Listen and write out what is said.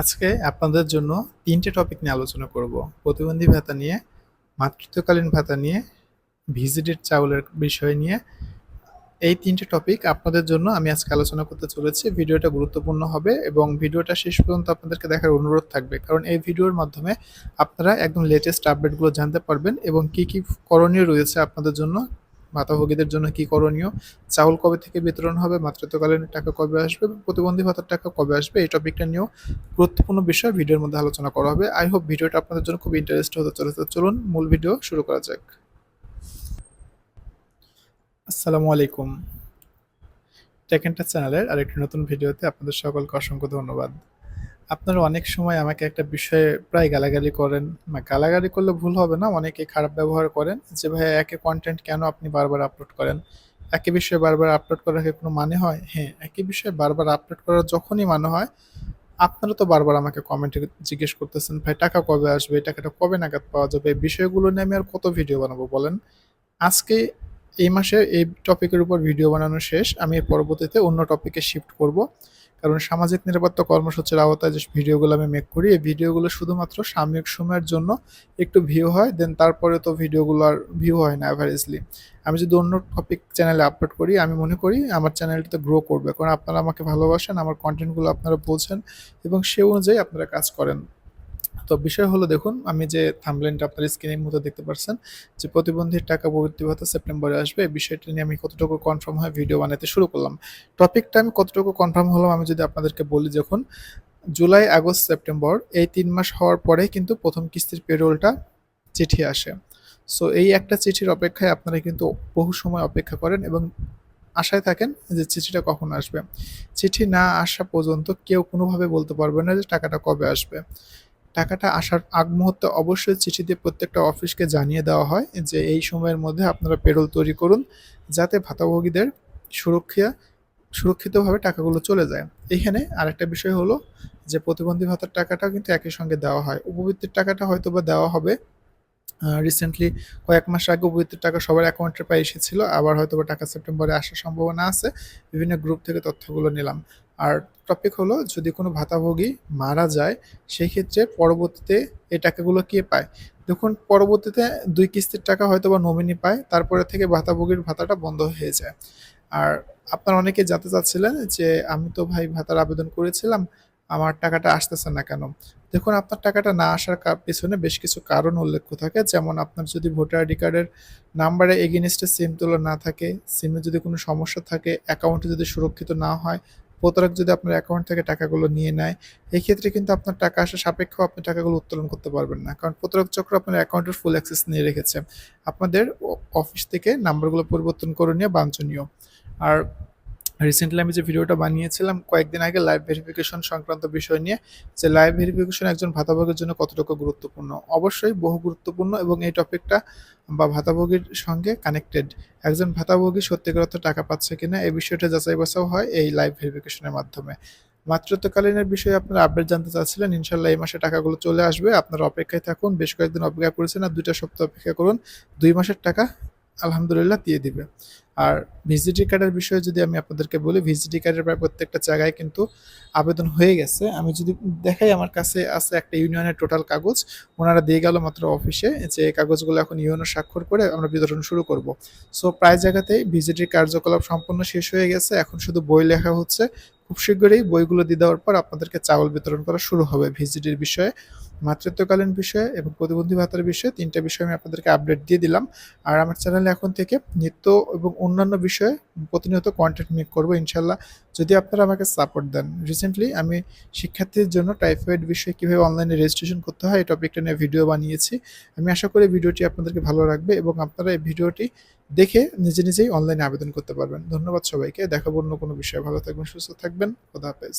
আজকে আপনাদের জন্য তিনটে টপিক নিয়ে আলোচনা করব। প্রতিবন্ধী ভাতা নিয়ে, মাতৃত্বকালীন ভাতা নিয়ে ভিজিটেড চাউলের বিষয় নিয়ে। এই তিনটে টপিক আপনাদের জন্য আমি আজকে আলোচনা করতে চলেছি। ভিডিওটা গুরুত্বপূর্ণ হবে এবং ভিডিওটা শেষ পর্যন্ত আপনাদেরকে দেখার অনুরোধ থাকবে। কারণ এই ভিডিওর মাধ্যমে আপনারা একদম লেটেস্ট আপডেটগুলো জানতে পারবেন এবং কি কি করণীয় রয়েছে আপনাদের জন্য ভাতাভোগীদের জন্য কি করণীয়? চাউল কবে থেকে বিতরণ হবে? মাতৃত্বকালীন টাকা কবে আসবে? প্রতিবন্ধী ভাতার টাকা কবে আসবে? এই টপিকটা নিয়েও গুরুত্বপূর্ণ বিষয় ভিডিওর মধ্যে আলোচনা করা হবে। আই হোপ ভিডিওটা আপনাদের জন্য খুব ইন্টারেস্ট হতে চলেছে। চলুন মূল ভিডিও শুরু করা যাক। আসসালামু আলাইকুম। টেকেন্টা চ্যানেলের আরেকটি নতুন ভিডিওতে আপনাদের সকলকে অসংখ্য ধন্যবাদ। আপনারা অনেক সময় আমাকে একটা বিষয়ে প্রায় গালাগালি করেন। বা গালাগালি করলে ভুল হবে না, অনেকে খারাপ ব্যবহার করেন যে, ভাই, একে কন্টেন্ট কেন আপনি বারবার আপলোড করেন? একই বিষয়ে বারবার আপলোড করার কি কোনো মানে হয়? হ্যাঁ একই বিষয়ে বারবার আপলোড করার যখনই মানে হয়, আপনারা তো বারবার আমাকে কমেন্টে জিজ্ঞেস করতেছেন, ভাই, টাকা কবে আসবে? টাকাটা কবে নাগাদ পাওয়া যাবে? এই বিষয়গুলো নিয়ে আমি আর কত ভিডিও বানাবো বলেন? আজকে এই মাসে এই টপিকের উপর ভিডিও বানানো শেষ, আমি পরবর্তীতে অন্য টপিকে শিফট করব। কারণ সামাজিক নিরাপত্তা কর্মসূচির আওতায় যে ভিডিওগুলো আমি মেক করি, এই ভিডিওগুলো শুধুমাত্র সাময়িক সময়ের জন্য একটু ভিউ হয় দেন তারপরে তো ভিডিওগুলো আর ভিউ হয় না অ্যাভারেজলি আমি যদি অন্য টপিক চ্যানেলে আপলোড করি, আমি মনে করি আমার চ্যানেলটিতে গ্রো করবে। কারণ আপনারা আমাকে ভালোবাসেন, আমার কন্টেন্টগুলো আপনারা বলছেন এবং সে অনুযায়ী আপনারা কাজ করেন। তো বিষয় হলো দেখুন, আমি যে থামলেনটা আপনার স্ক্রিনের মধ্যে দেখতে পাচ্ছেন, যে প্রতিবন্ধীর টাকা প্রবৃত্তি ভাতা সেপ্টেম্বরে আসবে, এই বিষয়টা নিয়ে আমি কতটুকু কনফার্ম হয় ভিডিও বানাতে শুরু করলাম। টপিকটা আমি কতটুকু কনফার্ম হলাম আমি যদি আপনাদেরকে বলি যখন জুলাই আগস্ট সেপ্টেম্বর এই তিন মাস হওয়ার পরে কিন্তু প্রথম কিস্তির পেরোলটা চিঠি আসে। সো এই একটা চিঠির অপেক্ষায় আপনারা কিন্তু বহু সময় অপেক্ষা করেন এবং আশায় থাকেন যে চিঠিটা কখন আসবে। চিঠি না আসা পর্যন্ত কেউ কোনোভাবে বলতে পারবে না যে টাকাটা কবে আসবে। টাকাটা আসার আগ মুহূর্তে অবশ্যই চিঠি দিয়ে প্রত্যেকটা অফিসকে জানিয়ে দেওয়া হয় যে এই সময়ের মধ্যে আপনারা পেরোল তৈরি করুন যাতে ভাতাভোগীদের সুরক্ষা সুরক্ষিতভাবে টাকাগুলো চলে যায়। এখানে আরেকটা বিষয় হলো যে প্রতিবন্ধী ভাতার টাকাটা কিন্তু একই সঙ্গে দেওয়া হয়। উপবৃত্তির টাকাটা হয়তো বা দেওয়া হবে। রিসেন্টলি কয়েক মাস আগে উপবৃত্তির টাকা সবার অ্যাকাউন্টে পাই এসেছিল, আবার হয়তো বা টাকা সেপ্টেম্বরে আসার সম্ভাবনা আছে। বিভিন্ন গ্রুপ থেকে তথ্যগুলো নিলাম। আর টপিক হলো যদি কোনো ভাতাভোগী মারা যায়, সেই ক্ষেত্রে পরবর্তীতে এই টাকাগুলো কে পায়? দেখুন, পরবর্তীতে দুই কিস্তির টাকা হয়তো বা নমিনি পায়, তারপরে থেকে ভাতাভোগীর ভাতাটা বন্ধ হয়ে যায়। আর আপনারা অনেকে জানতে চাচ্ছিলেন যে, আমি তো ভাই ভাতার আবেদন করেছিলাম, আমার টাকাটা আসতেছে না কেন? দেখুন, আপনার টাকাটা না আসার পেছনে বেশ কিছু কারণ উল্লেখ থাকে। যেমন, আপনার যদি ভোটার আইডি কার্ডের নাম্বারে এগেনিস্টে সিম তোলা না থাকে সিমে যদি কোনো সমস্যা থাকে অ্যাকাউন্টে যদি সুরক্ষিত না হয় প্রতারক যদি আপনার অ্যাকাউন্ট থেকে টাকাগুলো নিয়ে নেয় এই ক্ষেত্রে কিন্তু আপনার টাকা আসা সাপেক্ষেও আপনি টাকাগুলো উত্তোলন করতে পারবেন না। কারণ প্রতারক চক্র আপনার অ্যাকাউন্টের ফুল অ্যাক্সেস নিয়ে রেখেছে। আপনাদের অফিস থেকে নাম্বারগুলো পরিবর্তন করে নিয়ে বাঞ্ছনীয়। আর রিসেন্টলি আমি যে ভিডিওটা বানিয়েছিলাম, কয়েকদিন আগে লাইভ ভেরিফিকেশন সংক্রান্ত বিষয় নিয়ে, যে লাইভ ভেরিফিকেশন একজন ভাতাভোগের জন্য কতটুকু গুরুত্বপূর্ণ? অবশ্যই বহু গুরুত্বপূর্ণ এবং এই টপিকটা বা ভাতাভোগীর সঙ্গে কানেক্টেড একজন ভাতাভোগী সত্যিকার অর্থ টাকা পাচ্ছে কিনা, এই বিষয়টা যাচাই বাছাও হয় এই লাইভ ভেরিফিকেশনের মাধ্যমে। মাতৃত্বকালীনের বিষয়ে আপনারা আপডেট জানতে চাচ্ছিলেন ইনশাল্লাহ এই মাসে টাকাগুলো চলে আসবে। আপনারা অপেক্ষায় থাকুন, বেশ কয়েকদিন অপেক্ষা করেছেন আর দুইটা সপ্তাহ অপেক্ষা করুন, দুই মাসের টাকা আলহামদুলিল্লাহ দিয়ে দিবে। আর ভিজিটি কার্ডের বিষয়ে যদি আমি আপনাদেরকে বলি, ভিজিটি কার্ডের প্রায় প্রত্যেকটা জায়গায় কিন্তু আবেদন হয়ে গেছে। আমি যদি দেখাই, আমার কাছে আছে একটা ইউনিয়নের টোটাল কাগজ। ওনারা দিয়ে গেল মাত্র অফিসে যে কাগজগুলো এখন ইউনো স্বাক্ষর করে আমরা বিতরণ শুরু করব। সো প্রায় জায়গাতেই ভিজিটির কার্যকলাপ সম্পূর্ণ শেষ হয়ে গেছে। এখন শুধু বই লেখা হচ্ছে। খুব শীঘ্রই বইগুলো দিয়ে দেওয়ার পর আপনাদেরকে চাউল বিতরণ করা শুরু হবে ভিজিটির বিষয়ে। মাতৃত্বকালীন বিষয়ে এবং প্রতিবন্ধী ভাতার বিষয়ে তিনটা বিষয়ে আমি আপনাদেরকে আপডেট দিয়ে দিলাম। আর আমার চ্যানেলে এখন থেকে নিত্য এবং অন্যান্য বিষয়ে প্রতিনিয়ত কন্টেন্ট মেক করব ইনশাল্লাহ। যদি আপনারা আমাকে সাপোর্ট দেন। রিসেন্টলি আমি শিক্ষার্থীদের জন্য টাইফয়েড বিষয়ে কীভাবে অনলাইনে রেজিস্ট্রেশন করতে হয়, এই টপিকটা নিয়ে ভিডিও বানিয়েছি। আমি আশা করি ভিডিওটি আপনাদেরকে ভালো রাখবে এবং আপনারা এই ভিডিওটি দেখে নিজে নিজেই অনলাইনে আবেদন করতে পারবেন। ধন্যবাদ সবাইকে। দেখাবো অন্য কোনো বিষয়ে। ভালো থাকবেন, সুস্থ থাকবেন। খোদা হাফেজ।